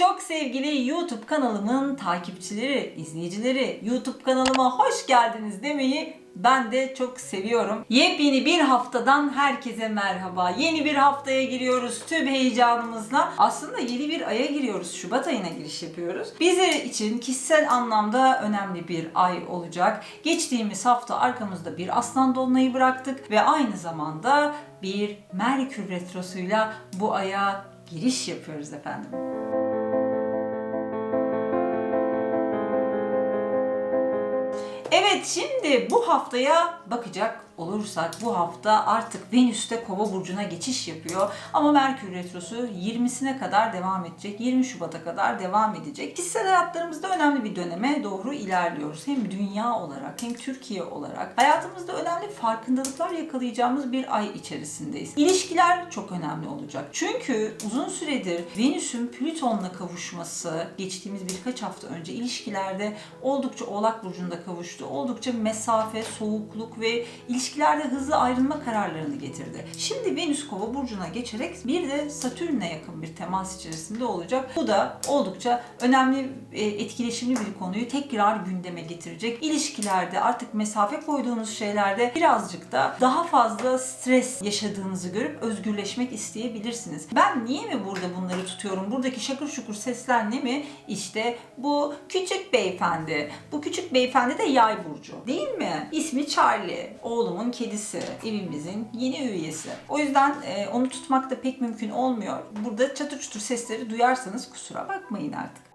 Çok sevgili YouTube kanalımın takipçileri, izleyicileri, YouTube kanalıma hoş geldiniz demeyi ben de çok seviyorum. Yepyeni bir haftadan herkese merhaba. Yeni bir haftaya giriyoruz tüm heyecanımızla. Aslında yeni bir aya giriyoruz. Şubat ayına giriş yapıyoruz. Bizler için kişisel anlamda önemli bir ay olacak. Geçtiğimiz hafta arkamızda bir aslan dolunayı bıraktık ve aynı zamanda bir Merkür retrosuyla bu aya giriş yapıyoruz efendim. Evet şimdi bu haftaya bakacak olursak bu hafta artık Venüs'te Kova burcuna geçiş yapıyor. Ama Merkür retrosu 20'sine kadar devam edecek. 20 Şubat'a kadar devam edecek. Kişisel hayatlarımızda önemli bir döneme doğru ilerliyoruz. Hem dünya olarak hem Türkiye olarak. Hayatımızda önemli farkındalıklar yakalayacağımız bir ay içerisindeyiz. İlişkiler çok önemli olacak. Çünkü uzun süredir Venüs'ün Plüton'la kavuşması geçtiğimiz birkaç hafta önce ilişkilerde oldukça Oğlak burcunda kavuştu. Oldukça mesafe, soğukluk ve ilişkilerde hızlı ayrılma kararlarını getirdi. Şimdi Venüs Kova burcuna geçerek bir de Satürn'e yakın bir temas içerisinde olacak. Bu da oldukça önemli, e, etkileşimli bir konuyu tekrar gündeme getirecek. İlişkilerde artık mesafe koyduğunuz şeylerde birazcık da daha fazla stres yaşadığınızı görüp özgürleşmek isteyebilirsiniz. Ben niye mi burada bunları tutuyorum? Buradaki şakır şukur sesler ne mi? İşte bu küçük beyefendi. Bu küçük beyefendi de yay burcu. Değil mi? İsmi Charlie. Oğlumun kedisi. Evimizin yeni üyesi. O yüzden e, onu tutmak da pek mümkün olmuyor. Burada çatır çutur sesleri duyarsanız kusura bakmayın artık.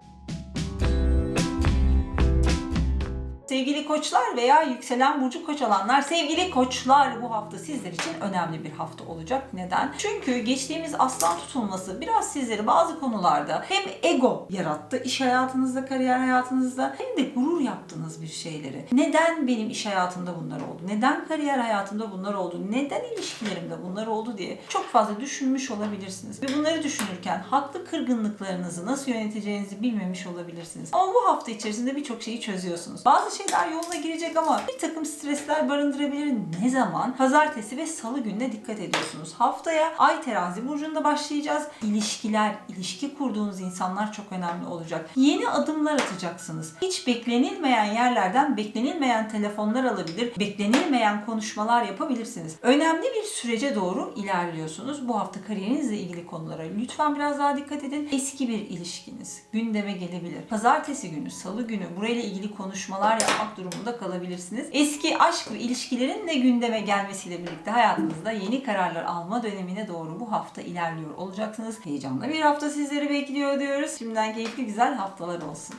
Sevgili koçlar veya yükselen burcu koç alanlar, sevgili koçlar bu hafta sizler için önemli bir hafta olacak. Neden? Çünkü geçtiğimiz aslan tutulması biraz sizleri bazı konularda hem ego yarattı iş hayatınızda, kariyer hayatınızda hem de gurur yaptığınız bir şeyleri. Neden benim iş hayatımda bunlar oldu? Neden kariyer hayatımda bunlar oldu? Neden ilişkilerimde bunlar oldu diye çok fazla düşünmüş olabilirsiniz. Ve bunları düşünürken haklı kırgınlıklarınızı nasıl yöneteceğinizi bilmemiş olabilirsiniz. Ama bu hafta içerisinde birçok şeyi çözüyorsunuz. Bazı şeyler yoluna girecek ama bir takım stresler barındırabilir. Ne zaman? Pazartesi ve salı gününe dikkat ediyorsunuz. Haftaya Ay terazi burcunda başlayacağız. İlişkiler, ilişki kurduğunuz insanlar çok önemli olacak. Yeni adımlar atacaksınız. Hiç beklenilmeyen yerlerden beklenilmeyen telefonlar alabilir, beklenilmeyen konuşmalar yapabilirsiniz. Önemli bir sürece doğru ilerliyorsunuz. Bu hafta kariyerinizle ilgili konulara lütfen biraz daha dikkat edin. Eski bir ilişkiniz gündeme gelebilir. Pazartesi günü, salı günü burayla ilgili konuşmalar yapmak durumunda kalabilirsiniz. Eski aşk ve ilişkilerin de gündeme gelmesiyle birlikte hayatınızda yeni kararlar alma dönemine doğru bu hafta ilerliyor olacaksınız. Heyecanlı bir hafta sizleri bekliyor diyoruz. Şimdiden keyifli güzel haftalar olsun.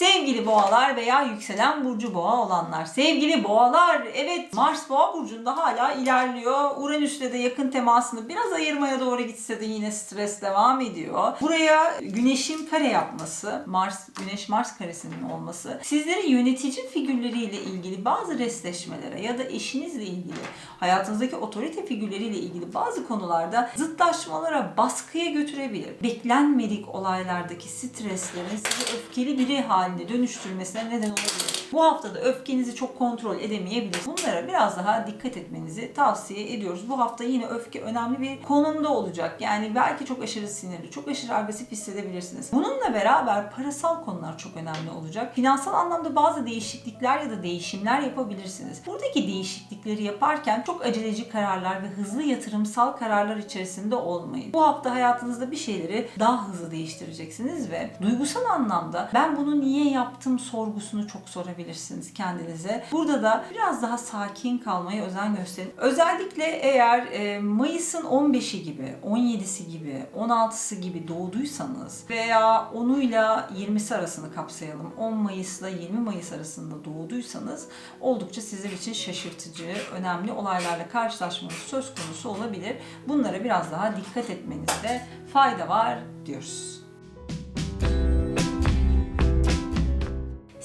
Sevgili boğalar veya yükselen burcu boğa olanlar. Sevgili boğalar, evet Mars boğa burcunda hala ilerliyor. Uranüs'le de yakın temasını biraz ayırmaya doğru gitse de yine stres devam ediyor. Buraya güneşin kare yapması, Mars güneş Mars karesinin olması sizlerin yönetici figürleriyle ilgili bazı restleşmelere ya da eşinizle ilgili hayatınızdaki otorite figürleriyle ilgili bazı konularda zıtlaşmalara, baskıya götürebilir. Beklenmedik olaylardaki streslerin sizi öfkeli biri haline dönüştürmesine neden olabilir. Bu haftada öfkenizi çok kontrol edemeyebilir. Bunlara biraz daha dikkat etmenizi tavsiye ediyoruz. Bu hafta yine öfke önemli bir konumda olacak. Yani belki çok aşırı sinirli, çok aşırı agresif hissedebilirsiniz. Bununla beraber parasal konular çok önemli olacak. Finansal anlamda bazı değişiklikler ya da değişimler yapabilirsiniz. Buradaki değişiklikleri yaparken çok aceleci kararlar ve hızlı yatırımsal kararlar içerisinde olmayın. Bu hafta hayatınızda bir şeyleri daha hızlı değiştireceksiniz ve duygusal anlamda ben bunu niye yaptım sorgusunu çok sorabilirsiniz kendinize. Burada da biraz daha sakin kalmaya özen gösterin. Özellikle eğer e, Mayıs'ın 15'i gibi, 17'si gibi, 16'sı gibi doğduysanız veya 10'uyla 20'si arasını kapsayalım. 10 Mayıs'la 20 Mayıs arasında doğduysanız oldukça sizler için şaşırtıcı, önemli olaylarla karşılaşmanız söz konusu olabilir. Bunlara biraz daha dikkat etmenizde fayda var diyoruz.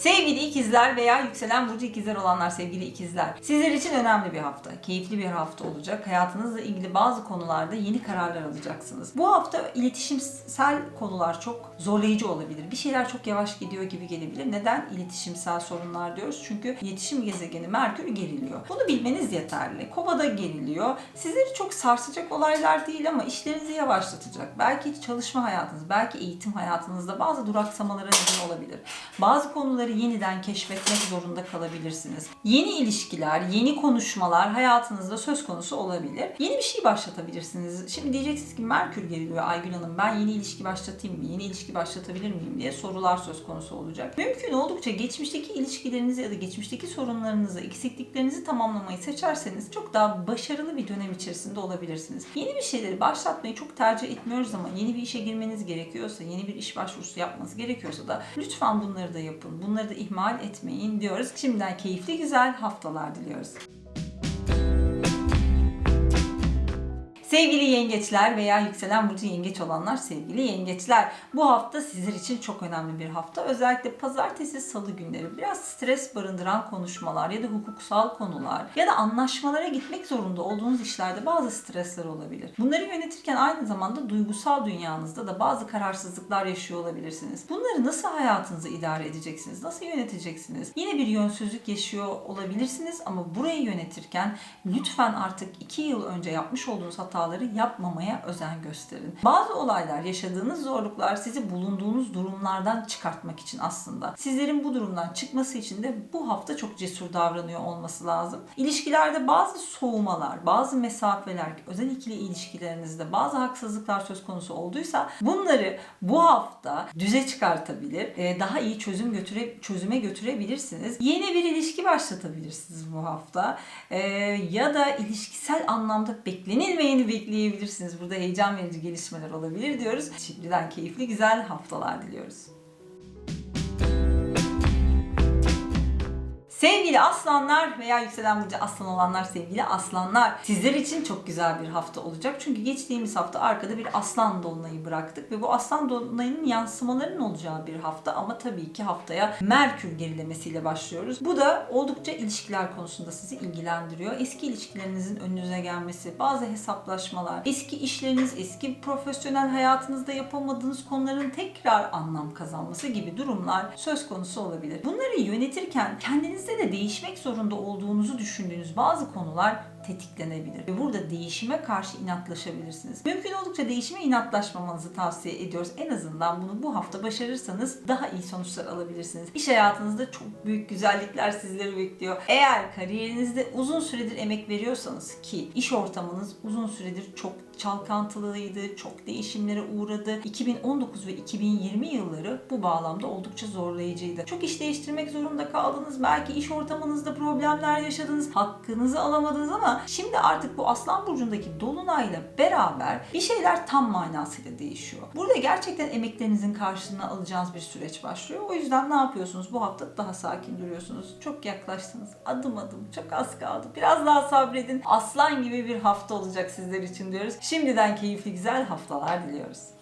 Sevgili ikizler veya yükselen burcu ikizler olanlar sevgili ikizler. Sizler için önemli bir hafta. Keyifli bir hafta olacak. Hayatınızla ilgili bazı konularda yeni kararlar alacaksınız. Bu hafta iletişimsel konular çok zorlayıcı olabilir. Bir şeyler çok yavaş gidiyor gibi gelebilir. Neden iletişimsel sorunlar diyoruz? Çünkü iletişim gezegeni Merkür geriliyor. Bunu bilmeniz yeterli. Kovada geriliyor. Sizleri çok sarsacak olaylar değil ama işlerinizi yavaşlatacak. Belki çalışma hayatınız, belki eğitim hayatınızda bazı duraksamalara neden olabilir. Bazı konuları yeniden keşfetmek zorunda kalabilirsiniz. Yeni ilişkiler, yeni konuşmalar hayatınızda söz konusu olabilir. Yeni bir şey başlatabilirsiniz. Şimdi diyeceksiniz ki Merkür geriliyor Aygül Hanım. Ben yeni ilişki başlatayım mı? Yeni ilişki başlatabilir miyim diye sorular söz konusu olacak. Mümkün oldukça geçmişteki ilişkilerinizi ya da geçmişteki sorunlarınızı, eksikliklerinizi tamamlamayı seçerseniz çok daha başarılı bir dönem içerisinde olabilirsiniz. Yeni bir şeyleri başlatmayı çok tercih etmiyoruz ama yeni bir işe girmeniz gerekiyorsa, yeni bir iş başvurusu yapmanız gerekiyorsa da lütfen bunları da yapın. Bunları da ihmal etmeyin diyoruz. Şimdiden keyifli güzel haftalar diliyoruz. Sevgili yengeçler veya yükselen burcu yengeç olanlar sevgili yengeçler. Bu hafta sizler için çok önemli bir hafta. Özellikle pazartesi, salı günleri biraz stres barındıran konuşmalar ya da hukuksal konular ya da anlaşmalara gitmek zorunda olduğunuz işlerde bazı stresler olabilir. Bunları yönetirken aynı zamanda duygusal dünyanızda da bazı kararsızlıklar yaşıyor olabilirsiniz. Bunları nasıl hayatınızı idare edeceksiniz? Nasıl yöneteceksiniz? Yine bir yönsüzlük yaşıyor olabilirsiniz ama burayı yönetirken lütfen artık 2 yıl önce yapmış olduğunuz hataları yapmamaya özen gösterin. Bazı olaylar, yaşadığınız zorluklar sizi bulunduğunuz durumlardan çıkartmak için aslında. Sizlerin bu durumdan çıkması için de bu hafta çok cesur davranıyor olması lazım. İlişkilerde bazı soğumalar, bazı mesafeler, özel ikili ilişkilerinizde bazı haksızlıklar söz konusu olduysa bunları bu hafta düze çıkartabilir, e, daha iyi çözüm götüre çözüme götürebilirsiniz. Yeni bir ilişki başlatabilirsiniz bu hafta. E, ya da ilişkisel anlamda beklenilmeyeni bekleyebilirsiniz. Burada heyecan verici gelişmeler olabilir diyoruz. Şimdiden keyifli güzel haftalar diliyoruz. Sevgili aslanlar veya yükselen burcu aslan olanlar sevgili aslanlar sizler için çok güzel bir hafta olacak. Çünkü geçtiğimiz hafta arkada bir aslan dolunayı bıraktık ve bu aslan dolunayının yansımalarının olacağı bir hafta ama tabii ki haftaya Merkür gerilemesiyle başlıyoruz. Bu da oldukça ilişkiler konusunda sizi ilgilendiriyor. Eski ilişkilerinizin önünüze gelmesi, bazı hesaplaşmalar, eski işleriniz, eski profesyonel hayatınızda yapamadığınız konuların tekrar anlam kazanması gibi durumlar söz konusu olabilir. Bunları yönetirken kendinizde de değişmek zorunda olduğunuzu düşündüğünüz bazı konular tetiklenebilir. Burada değişime karşı inatlaşabilirsiniz. Mümkün oldukça değişime inatlaşmamanızı tavsiye ediyoruz. En azından bunu bu hafta başarırsanız daha iyi sonuçlar alabilirsiniz. İş hayatınızda çok büyük güzellikler sizleri bekliyor. Eğer kariyerinizde uzun süredir emek veriyorsanız ki iş ortamınız uzun süredir çok çalkantılıydı, çok değişimlere uğradı. 2019 ve 2020 yılları bu bağlamda oldukça zorlayıcıydı. Çok iş değiştirmek zorunda kaldınız. Belki iş ortamınızda problemler yaşadınız. Hakkınızı alamadınız ama şimdi artık bu Aslan Burcu'ndaki Dolunay'la beraber bir şeyler tam manasıyla değişiyor. Burada gerçekten emeklerinizin karşılığını alacağınız bir süreç başlıyor. O yüzden ne yapıyorsunuz? Bu hafta daha sakin duruyorsunuz. Çok yaklaştınız. Adım adım. Çok az kaldı. Biraz daha sabredin. Aslan gibi bir hafta olacak sizler için diyoruz. Şimdiden keyifli güzel haftalar diliyoruz.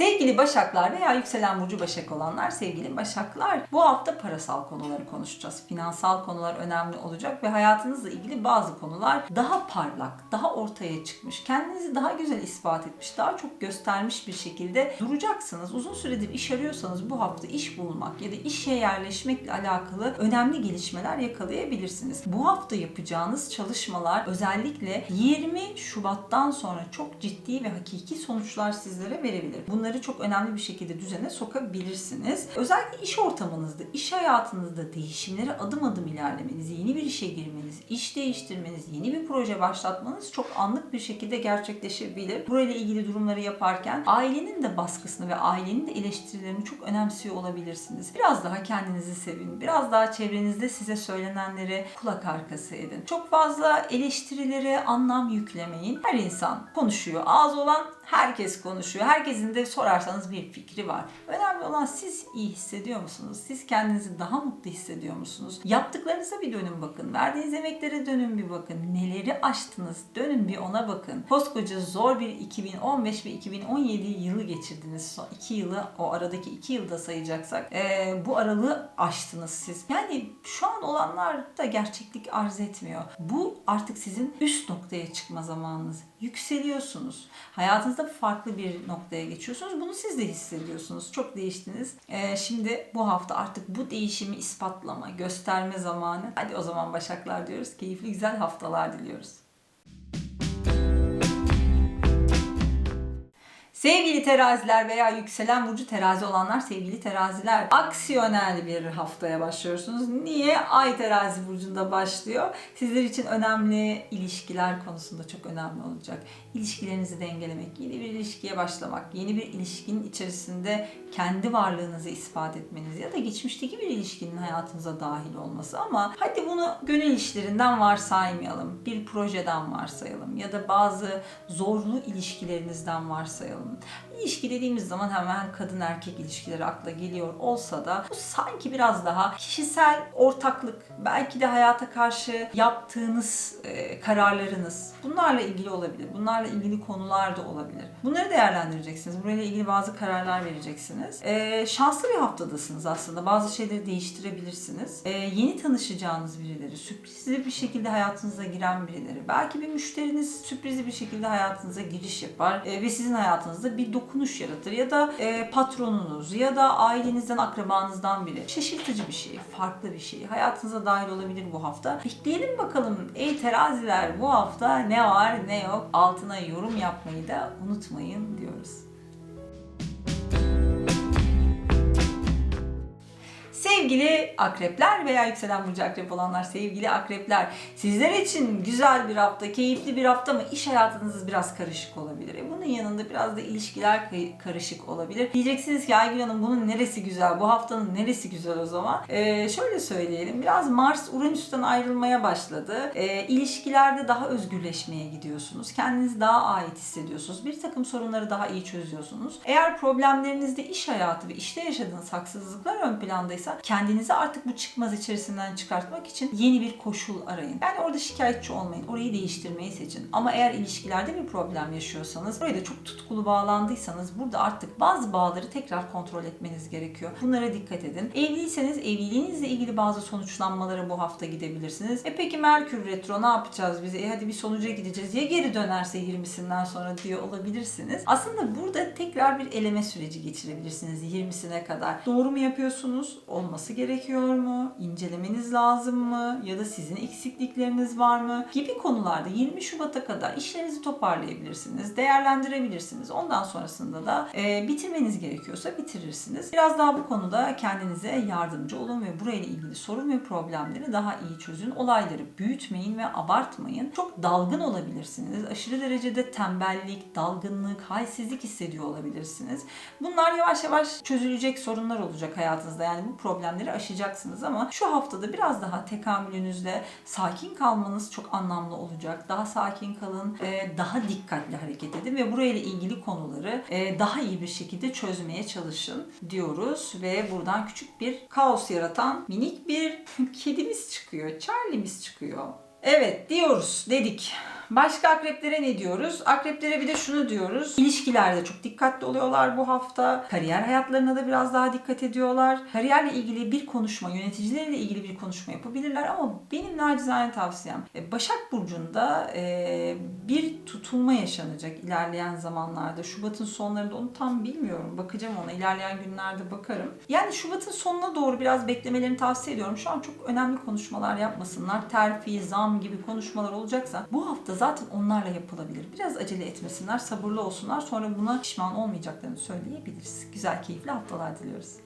Sevgili Başaklar veya yükselen burcu Başak olanlar, sevgili Başaklar bu hafta parasal konuları konuşacağız. Finansal konular önemli olacak ve hayatınızla ilgili bazı konular daha parlak, daha ortaya çıkmış, kendinizi daha güzel ispat etmiş, daha çok göstermiş bir şekilde duracaksınız. Uzun süredir iş arıyorsanız bu hafta iş bulmak ya da işe yerleşmekle alakalı önemli gelişmeler yakalayabilirsiniz. Bu hafta yapacağınız çalışmalar özellikle 20 Şubat'tan sonra çok ciddi ve hakiki sonuçlar sizlere verebilir. Bunları çok önemli bir şekilde düzene sokabilirsiniz. Özellikle iş ortamınızda, iş hayatınızda değişimlere adım adım ilerlemeniz, yeni bir işe girmeniz, iş değiştirmeniz, yeni bir proje başlatmanız çok anlık bir şekilde gerçekleşebilir. Burayla ilgili durumları yaparken ailenin de baskısını ve ailenin de eleştirilerini çok önemsiyor olabilirsiniz. Biraz daha kendinizi sevin. Biraz daha çevrenizde size söylenenlere kulak arkası edin. Çok fazla eleştirilere anlam yüklemeyin. Her insan konuşuyor. Ağzı olan Herkes konuşuyor. Herkesin de sorarsanız bir fikri var. Önemli olan siz iyi hissediyor musunuz? Siz kendinizi daha mutlu hissediyor musunuz? Yaptıklarınıza bir dönün bakın. Verdiğiniz emeklere dönün bir bakın. Neleri aştınız? Dönün bir ona bakın. Koskoca zor bir 2015 ve 2017 yılı geçirdiniz. Son iki yılı o aradaki iki yılda sayacaksak ee, bu aralığı aştınız siz. Yani şu an olanlar da gerçeklik arz etmiyor. Bu artık sizin üst noktaya çıkma zamanınız. Yükseliyorsunuz. Hayatınızda farklı bir noktaya geçiyorsunuz. Bunu siz de hissediyorsunuz. Çok değiştiniz. Ee, şimdi bu hafta artık bu değişimi ispatlama, gösterme zamanı. Hadi o zaman Başaklar diyoruz. Keyifli güzel haftalar diliyoruz. Sevgili teraziler veya yükselen burcu terazi olanlar sevgili teraziler aksiyonel bir haftaya başlıyorsunuz. Niye? Ay terazi burcunda başlıyor. Sizler için önemli ilişkiler konusunda çok önemli olacak. İlişkilerinizi dengelemek, yeni bir ilişkiye başlamak, yeni bir ilişkinin içerisinde kendi varlığınızı ispat etmeniz ya da geçmişteki bir ilişkinin hayatınıza dahil olması ama hadi bunu gönül işlerinden varsaymayalım. Bir projeden varsayalım ya da bazı zorlu ilişkilerinizden varsayalım. İlişki dediğimiz zaman hemen kadın erkek ilişkileri akla geliyor olsa da bu sanki biraz daha kişisel ortaklık, belki de hayata karşı yaptığınız e, kararlarınız bunlarla ilgili olabilir. Bunlarla ilgili konular da olabilir. Bunları değerlendireceksiniz. Burayla ilgili bazı kararlar vereceksiniz. E, şanslı bir haftadasınız aslında. Bazı şeyleri değiştirebilirsiniz. E, yeni tanışacağınız birileri, sürprizli bir şekilde hayatınıza giren birileri. Belki bir müşteriniz sürprizli bir şekilde hayatınıza giriş yapar e, ve sizin hayatınızda bir dokunuş yaratır ya da e, patronunuz ya da ailenizden, akrabanızdan biri. Şaşırtıcı bir şey, farklı bir şey. Hayatınıza dahil olabilir bu hafta. Bekleyelim bakalım ey teraziler bu hafta ne var ne yok altına yorum yapmayı da unutmayın diyoruz. Sevgili akrepler veya yükselen burcu akrep olanlar, sevgili akrepler, sizler için güzel bir hafta, keyifli bir hafta mı iş hayatınız biraz karışık olabilir. E bunun yanında biraz da ilişkiler karışık olabilir. Diyeceksiniz ki Aygül Hanım bunun neresi güzel, bu haftanın neresi güzel o zaman? E, şöyle söyleyelim, biraz Mars Uranüs'ten ayrılmaya başladı. E, ilişkilerde daha özgürleşmeye gidiyorsunuz. Kendinizi daha ait hissediyorsunuz. Bir takım sorunları daha iyi çözüyorsunuz. Eğer problemlerinizde iş hayatı ve işte yaşadığınız haksızlıklar ön plandaysa kendinizi artık bu çıkmaz içerisinden çıkartmak için yeni bir koşul arayın. Yani orada şikayetçi olmayın. Orayı değiştirmeyi seçin. Ama eğer ilişkilerde bir problem yaşıyorsanız, oraya da çok tutkulu bağlandıysanız burada artık bazı bağları tekrar kontrol etmeniz gerekiyor. Bunlara dikkat edin. Evliyseniz evliliğinizle ilgili bazı sonuçlanmalara bu hafta gidebilirsiniz. E peki Merkür Retro ne yapacağız biz? E hadi bir sonuca gideceğiz. Ya geri dönerse 20'sinden sonra diyor olabilirsiniz. Aslında burada tekrar bir eleme süreci geçirebilirsiniz 20'sine kadar. Doğru mu yapıyorsunuz? Olması gerekiyor mu? İncelemeniz lazım mı? Ya da sizin eksiklikleriniz var mı? Gibi konularda 20 Şubat'a kadar işlerinizi toparlayabilirsiniz, değerlendirebilirsiniz. Ondan sonrasında da e, bitirmeniz gerekiyorsa bitirirsiniz. Biraz daha bu konuda kendinize yardımcı olun ve burayla ilgili sorun ve problemleri daha iyi çözün. Olayları büyütmeyin ve abartmayın. Çok dalgın olabilirsiniz. Aşırı derecede tembellik, dalgınlık, halsizlik hissediyor olabilirsiniz. Bunlar yavaş yavaş çözülecek sorunlar olacak hayatınızda. Yani bu problemleri aşacaksınız ama şu haftada biraz daha tekamülünüzle sakin kalmanız çok anlamlı olacak. Daha sakin kalın, e, daha dikkatli hareket edin ve burayla ilgili konuları e, daha iyi bir şekilde çözmeye çalışın diyoruz ve buradan küçük bir kaos yaratan minik bir kedimiz çıkıyor. Charlie'miz çıkıyor. Evet diyoruz dedik. Başka akreplere ne diyoruz? Akreplere bir de şunu diyoruz. İlişkilerde çok dikkatli oluyorlar bu hafta. Kariyer hayatlarına da biraz daha dikkat ediyorlar. Kariyerle ilgili bir konuşma, yöneticilerle ilgili bir konuşma yapabilirler ama benim nacizane tavsiyem e, Başak Burcu'nda e, bir tutulma yaşanacak ilerleyen zamanlarda. Şubat'ın sonlarında onu tam bilmiyorum. Bakacağım ona. ilerleyen günlerde bakarım. Yani Şubat'ın sonuna doğru biraz beklemelerini tavsiye ediyorum. Şu an çok önemli konuşmalar yapmasınlar. Terfi, zam gibi konuşmalar olacaksa bu hafta zaten onlarla yapılabilir. Biraz acele etmesinler, sabırlı olsunlar. Sonra buna pişman olmayacaklarını söyleyebiliriz. Güzel, keyifli haftalar diliyoruz.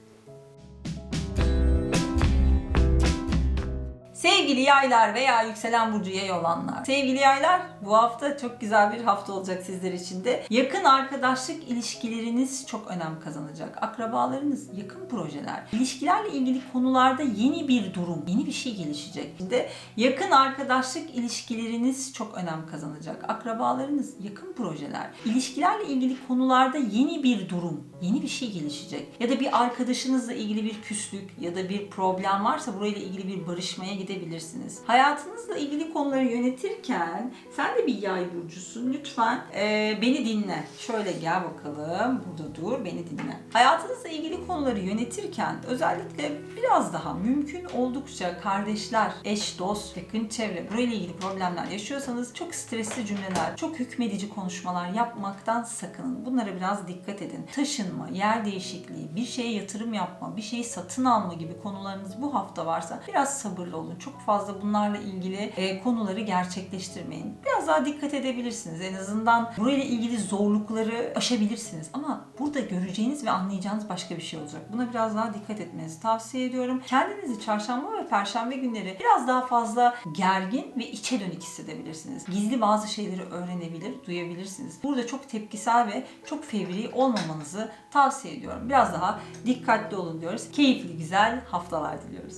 Sevgili yaylar veya yükselen burcu yay olanlar. Sevgili yaylar bu hafta çok güzel bir hafta olacak sizler için de. Yakın arkadaşlık ilişkileriniz çok önem kazanacak. Akrabalarınız, yakın projeler, ilişkilerle ilgili konularda yeni bir durum, yeni bir şey gelişecek. Şimdi yakın arkadaşlık ilişkileriniz çok önem kazanacak. Akrabalarınız, yakın projeler, ilişkilerle ilgili konularda yeni bir durum, yeni bir şey gelişecek. Ya da bir arkadaşınızla ilgili bir küslük ya da bir problem varsa burayla ilgili bir barışmaya gidebilirsiniz. Hayatınızla ilgili konuları yönetirken sen de bir yay burcusun. Lütfen e, beni dinle. Şöyle gel bakalım. Burada dur. Beni dinle. Hayatınızla ilgili konuları yönetirken özellikle biraz daha mümkün oldukça kardeşler, eş, dost, yakın çevre burayla ilgili problemler yaşıyorsanız çok stresli cümleler, çok hükmedici konuşmalar yapmaktan sakının. Bunlara biraz dikkat edin. Taşınma, yer değişikliği, bir şeye yatırım yapma, bir şeyi satın alma gibi konularınız bu hafta varsa biraz sabırlı olun. Çok fazla bunlarla ilgili e, konuları gerçekleştirmeyin. Biraz daha dikkat edebilirsiniz. En azından burayla ilgili zorlukları aşabilirsiniz. Ama burada göreceğiniz ve anlayacağınız başka bir şey olacak. Buna biraz daha dikkat etmenizi tavsiye ediyorum. Kendinizi çarşamba ve perşembe günleri biraz daha fazla gergin ve içe dönük hissedebilirsiniz. Gizli bazı şeyleri öğrenebilir, duyabilirsiniz. Burada çok tepkisel ve çok fevri olmamanızı tavsiye ediyorum. Biraz daha dikkatli olun diyoruz. Keyifli, güzel haftalar diliyoruz.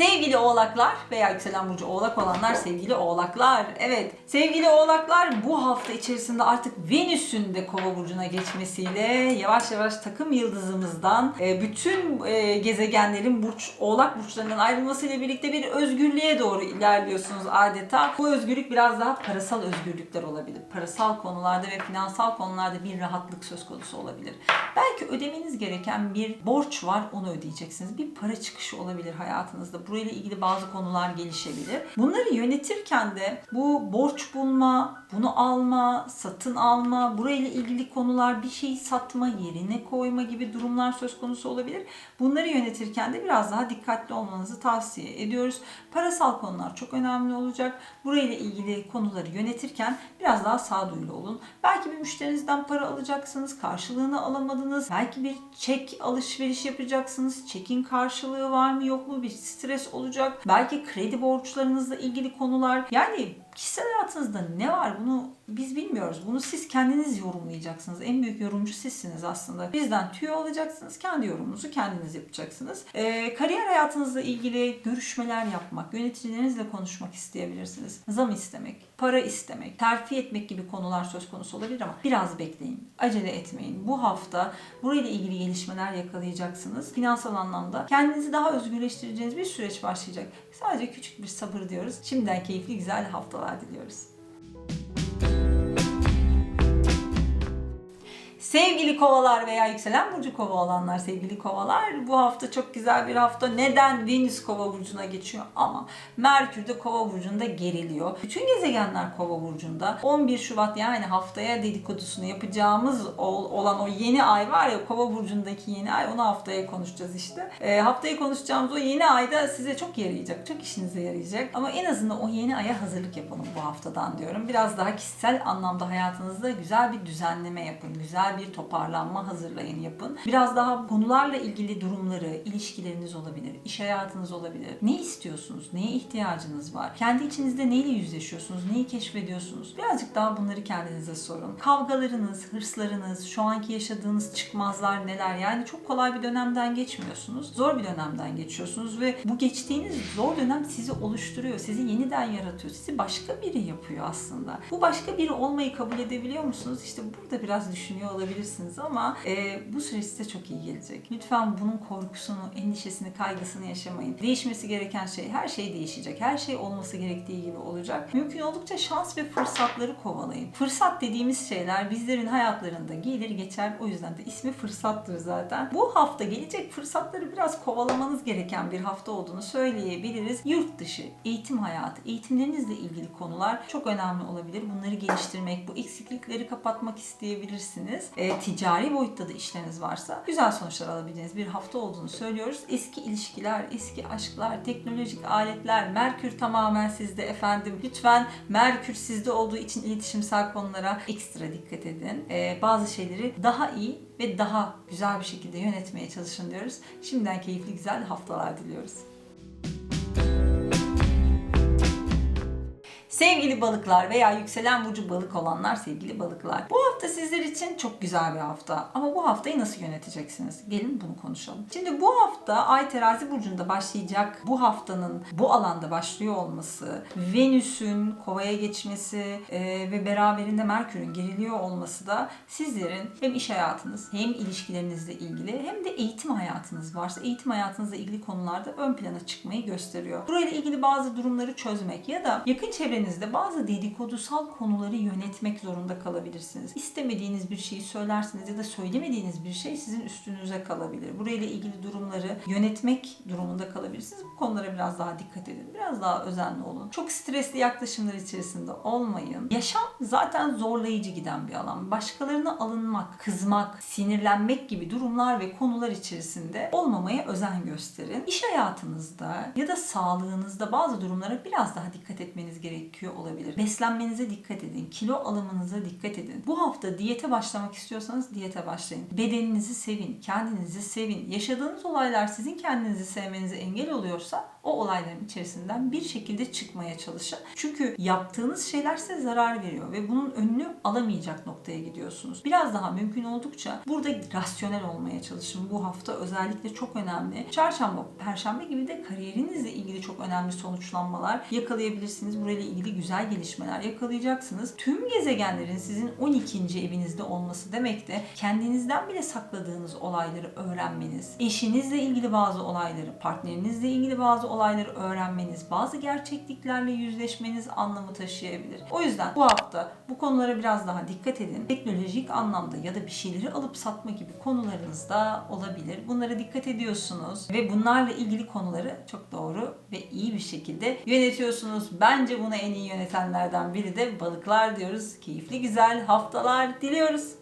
Sevgili oğlaklar veya yükselen burcu oğlak olanlar sevgili oğlaklar. Evet sevgili oğlaklar bu hafta içerisinde artık Venüs'ün de kova burcuna geçmesiyle yavaş yavaş takım yıldızımızdan e, bütün e, gezegenlerin burç oğlak burçlarından ayrılmasıyla birlikte bir özgürlüğe doğru ilerliyorsunuz adeta. Bu özgürlük biraz daha parasal özgürlükler olabilir. Parasal konularda ve finansal konularda bir rahatlık söz konusu olabilir. Belki ödemeniz gereken bir borç var onu ödeyeceksiniz. Bir para çıkışı olabilir hayatınızda. Burayla ilgili bazı konular gelişebilir. Bunları yönetirken de bu borç bulma, bunu alma, satın alma, burayla ilgili konular bir şeyi satma, yerine koyma gibi durumlar söz konusu olabilir. Bunları yönetirken de biraz daha dikkatli olmanızı tavsiye ediyoruz. Parasal konular çok önemli olacak. Burayla ilgili konuları yönetirken biraz daha sağduyulu olun. Belki bir müşterinizden para alacaksınız, karşılığını alamadınız. Belki bir çek alışveriş yapacaksınız. Çekin karşılığı var mı yok mu bir stres olacak. Belki kredi borçlarınızla ilgili konular. Yani kişisel hayatınızda ne var bunu biz bilmiyoruz. Bunu siz kendiniz yorumlayacaksınız. En büyük yorumcu sizsiniz aslında. Bizden tüyo alacaksınız. Kendi yorumunuzu kendiniz yapacaksınız. Ee, kariyer hayatınızla ilgili görüşmeler yapmak, yöneticilerinizle konuşmak isteyebilirsiniz. Zam istemek, para istemek, terfi etmek gibi konular söz konusu olabilir ama biraz bekleyin. Acele etmeyin. Bu hafta burayla ilgili gelişmeler yakalayacaksınız. Finansal anlamda kendinizi daha özgürleştireceğiniz bir süreç başlayacak. Sadece küçük bir sabır diyoruz. Şimdiden keyifli güzel haftalar diliyoruz. Sevgili kovalar veya yükselen burcu kova olanlar sevgili kovalar bu hafta çok güzel bir hafta. Neden? Venüs kova burcuna geçiyor ama Merkür de kova burcunda geriliyor. Bütün gezegenler kova burcunda. 11 Şubat yani haftaya dedikodusunu yapacağımız ol- olan o yeni ay var ya kova burcundaki yeni ay onu haftaya konuşacağız işte. E, haftaya konuşacağımız o yeni ayda size çok yarayacak. Çok işinize yarayacak. Ama en azından o yeni aya hazırlık yapalım bu haftadan diyorum. Biraz daha kişisel anlamda hayatınızda güzel bir düzenleme yapın. Güzel bir toparlanma hazırlayın yapın. Biraz daha konularla ilgili durumları, ilişkileriniz olabilir, iş hayatınız olabilir. Ne istiyorsunuz? Neye ihtiyacınız var? Kendi içinizde neyle yüzleşiyorsunuz? Neyi keşfediyorsunuz? Birazcık daha bunları kendinize sorun. Kavgalarınız, hırslarınız, şu anki yaşadığınız çıkmazlar neler? Yani çok kolay bir dönemden geçmiyorsunuz. Zor bir dönemden geçiyorsunuz ve bu geçtiğiniz zor dönem sizi oluşturuyor. Sizi yeniden yaratıyor. Sizi başka biri yapıyor aslında. Bu başka biri olmayı kabul edebiliyor musunuz? İşte burada biraz düşünüyor olabilirsiniz ama e, bu süreç size çok iyi gelecek. Lütfen bunun korkusunu, endişesini, kaygısını yaşamayın. Değişmesi gereken şey, her şey değişecek. Her şey olması gerektiği gibi olacak. Mümkün oldukça şans ve fırsatları kovalayın. Fırsat dediğimiz şeyler bizlerin hayatlarında gelir geçer. O yüzden de ismi fırsattır zaten. Bu hafta gelecek fırsatları biraz kovalamanız gereken bir hafta olduğunu söyleyebiliriz. Yurt dışı, eğitim hayatı, eğitimlerinizle ilgili konular çok önemli olabilir. Bunları geliştirmek, bu eksiklikleri kapatmak isteyebilirsiniz. E, ticari boyutta da işleriniz varsa güzel sonuçlar alabileceğiniz bir hafta olduğunu söylüyoruz. Eski ilişkiler, eski aşklar, teknolojik aletler, Merkür tamamen sizde efendim. Lütfen Merkür sizde olduğu için iletişimsel konulara ekstra dikkat edin. E, bazı şeyleri daha iyi ve daha güzel bir şekilde yönetmeye çalışın diyoruz. Şimdiden keyifli güzel haftalar diliyoruz. Sevgili balıklar veya yükselen burcu balık olanlar sevgili balıklar. Bu hafta sizler için çok güzel bir hafta. Ama bu haftayı nasıl yöneteceksiniz? Gelin bunu konuşalım. Şimdi bu hafta Ay terazi burcunda başlayacak bu haftanın bu alanda başlıyor olması, Venüs'ün kovaya geçmesi e, ve beraberinde Merkür'ün geriliyor olması da sizlerin hem iş hayatınız hem ilişkilerinizle ilgili hem de eğitim hayatınız varsa eğitim hayatınızla ilgili konularda ön plana çıkmayı gösteriyor. Burayla ilgili bazı durumları çözmek ya da yakın çevrenizde bazı dedikodusal konuları yönetmek zorunda kalabilirsiniz. İstemediğiniz bir şeyi söylersiniz ya da söylemediğiniz bir şey sizin üstünüze kalabilir. Burayla ilgili durumları yönetmek durumunda kalabilirsiniz. Bu konulara biraz daha dikkat edin. Biraz daha özenli olun. Çok stresli yaklaşımlar içerisinde olmayın. Yaşam zaten zorlayıcı giden bir alan. Başkalarına alınmak, kızmak, sinirlenmek gibi durumlar ve konular içerisinde olmamaya özen gösterin. İş hayatınızda ya da sağlığınızda bazı durumlara biraz daha dikkat etmeniz gerekiyor olabilir. Beslenmenize dikkat edin. Kilo alımınıza dikkat edin. Bu hafta diyete başlamak istiyorsanız diyete başlayın. Bedeninizi sevin, kendinizi sevin. Yaşadığınız olaylar sizin kendinizi sevmenize engel oluyorsa o olayların içerisinden bir şekilde çıkmaya çalışın. Çünkü yaptığınız şeyler size zarar veriyor ve bunun önünü alamayacak noktaya gidiyorsunuz. Biraz daha mümkün oldukça burada rasyonel olmaya çalışın. Bu hafta özellikle çok önemli. Çarşamba, perşembe gibi de kariyerinizle ilgili çok önemli sonuçlanmalar yakalayabilirsiniz. Burayla ilgili güzel gelişmeler yakalayacaksınız. Tüm gezegenlerin sizin 12. evinizde olması demek de kendinizden bile sakladığınız olayları öğrenmeniz, eşinizle ilgili bazı olayları, partnerinizle ilgili bazı olayları öğrenmeniz, bazı gerçekliklerle yüzleşmeniz anlamı taşıyabilir. O yüzden bu hafta bu konulara biraz daha dikkat edin. Teknolojik anlamda ya da bir şeyleri alıp satma gibi konularınız da olabilir. Bunlara dikkat ediyorsunuz ve bunlarla ilgili konuları çok doğru ve iyi bir şekilde yönetiyorsunuz. Bence bunu en iyi yönetenlerden biri de balıklar diyoruz. Keyifli güzel haftalar diliyoruz.